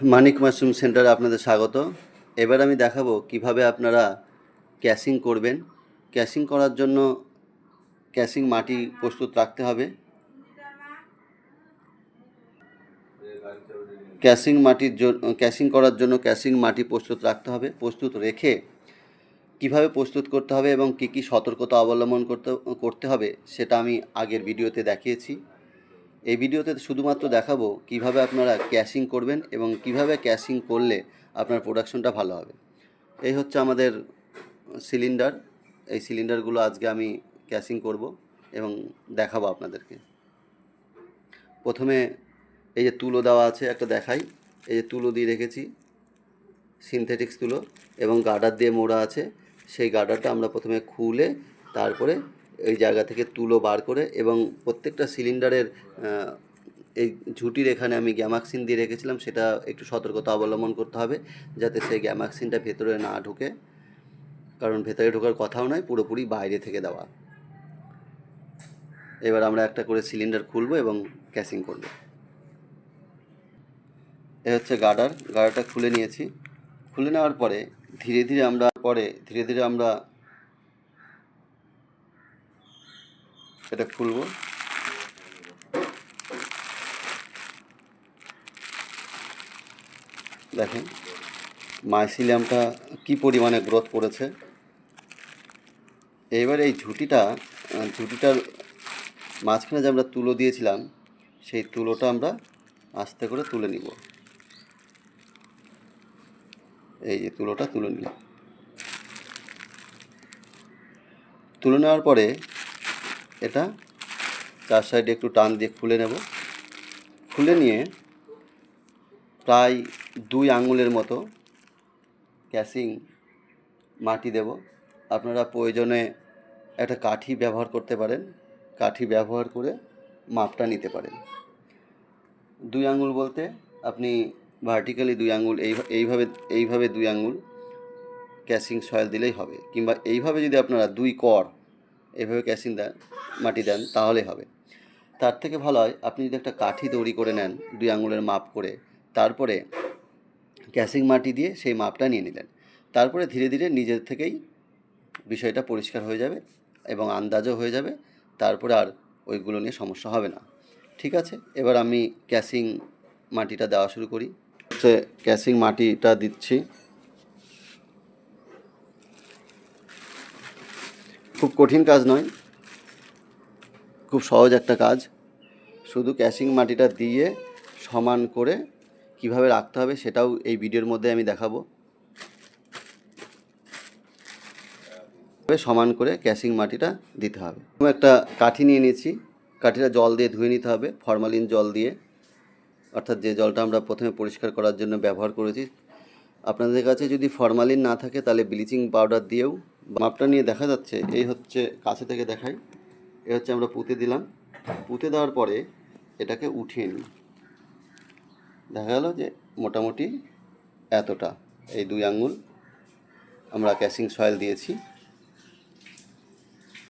মানিক mushroom সেন্টারে আপনাদের স্বাগত। এবার আমি দেখাবো কীভাবে আপনারা ক্যাশিং করবেন। ক্যাশিং করার জন্য ক্যাশিং মাটি প্রস্তুত রাখতে হবে। ক্যাশিং মাটির জন্য ক্যাশিং করার জন্য ক্যাশিং মাটি প্রস্তুত রাখতে হবে। প্রস্তুত রেখে কীভাবে প্রস্তুত করতে হবে এবং কী কী সতর্কতা অবলম্বন করতে করতে হবে সেটা আমি আগের ভিডিওতে দেখিয়েছি। এই ভিডিওতে শুধুমাত্র দেখাবো কীভাবে আপনারা ক্যাশিং করবেন এবং কীভাবে ক্যাশিং করলে আপনার প্রোডাকশনটা ভালো হবে। এই হচ্ছে আমাদের সিলিন্ডার এই সিলিন্ডারগুলো আজকে আমি ক্যাশিং করব এবং দেখাবো আপনাদেরকে। প্রথমে এই যে তুলো দেওয়া আছে, একটা দেখাই। এই যে তুলো দিয়ে রেখেছি সিনথেটিক্স তুলো এবং গার্ডার দিয়ে মোড়া আছে। সেই গার্ডারটা আমরা প্রথমে খুলে তারপরে এই জায়গা থেকে তুলো বার করে এবং প্রত্যেকটা সিলিন্ডারের এই ঝুঁটির এখানে আমি গ্যামাক্সিন দিয়ে রেখেছিলাম, সেটা একটু সতর্কতা অবলম্বন করতে হবে যাতে সেই গ্যামাক্সিনটা ভেতরে না ঢুকে। কারণ ভেতরে ঢোকার কথাও নয়, পুরোপুরি বাইরে থেকে দেওয়া। এবার আমরা একটা করে সিলিন্ডার খুলবো এবং ক্যাসিং করব। এ হচ্ছে গার্ডার, গার্ডারটা খুলে নিয়েছি। খুলে নেওয়ার পরে ধীরে ধীরে আমরা, পরে ধীরে ধীরে আমরা এটা খুলবো। দেখেন মাইসিলিয়ামটা কি পরিমাণে গ্রোথ করেছে? এবার এই ঝুঁটিটা ঝুঁটিটার মাঝখানে যে আমরা তুলো দিয়েছিলাম, সেই তুলোটা আমরা আস্তে করে তুলে নিব। এই যে তুলোটা তুলে নিলাম। তুলে নেওয়ার পরে এটা চার সাইডে একটু টান দিয়ে খুলে নেব। খুলে নিয়ে প্রায় দুই আঙুলের মতো ক্যাসিং মাটি দেব। আপনারা প্রয়োজনে একটা কাঠি ব্যবহার করতে পারেন। কাঠি ব্যবহার করে মাপটা নিতে পারেন। দুই আঙুল বলতে আপনি ভার্টিক্যালি দুই আঙুল, এই, এইভাবে এইভাবে দুই আঙুল ক্যাসিং সয়েল দিলেই হবে। কিংবা এইভাবে যদি আপনারা দুই কর এইভাবে ক্যাসিং দেন, মাটি দেন তাহলে হবে। তার থেকে ভালো হয়, আপনি যদি একটা কাঠি তৈরি করে নেন, দুই আঙুলের মাপ করে, তারপরে ক্যাসিং মাটি দিয়ে সেই মাপটা নিয়ে নিলেন। তারপরে ধীরে ধীরে নিজের থেকেই বিষয়টা পরিষ্কার হয়ে যাবে এবং আন্দাজও হয়ে যাবে, তারপরে আর ওইগুলো নিয়ে সমস্যা হবে না। ঠিক আছে? এবার আমি ক্যাসিং মাটিটা দেওয়া শুরু করি। হচ্ছে ক্যাসিং মাটিটা দিচ্ছি। খুব কঠিন কাজ নয়। খুব সহজ একটা কাজ। শুধু ক্যাশিং মাটিটা দিয়ে সমান করে কীভাবে রাখতে হবে সেটাও এই ভিডিওর মধ্যে আমি দেখাবো। সমান করে ক্যাশিং মাটিটা দিতে হবে। একটা কাঠি নিয়ে নিয়েছি। কাঠিটা জল দিয়ে ধুয়ে নিতে হবে, ফরমালিন জল দিয়ে। অর্থাৎ যে জলটা আমরা প্রথমে পরিষ্কার করার জন্য ব্যবহার করেছি। আপনাদের কাছে যদি ফরমালিন না থাকে তাহলে ব্লিচিং পাউডার দিয়েও মাপটা নিয়ে দেখা যাচ্ছে, এই হচ্ছে কাছে থেকে দেখাই, এ হচ্ছে আমরা পুঁতে দিলাম। পুঁতে দেওয়ার পরে এটাকে উঠিয়ে নিই। দেখা গেল যে মোটামুটি এতটা, এই দুই আঙ্গুল আমরা ক্যাশিং সয়েল দিয়েছি।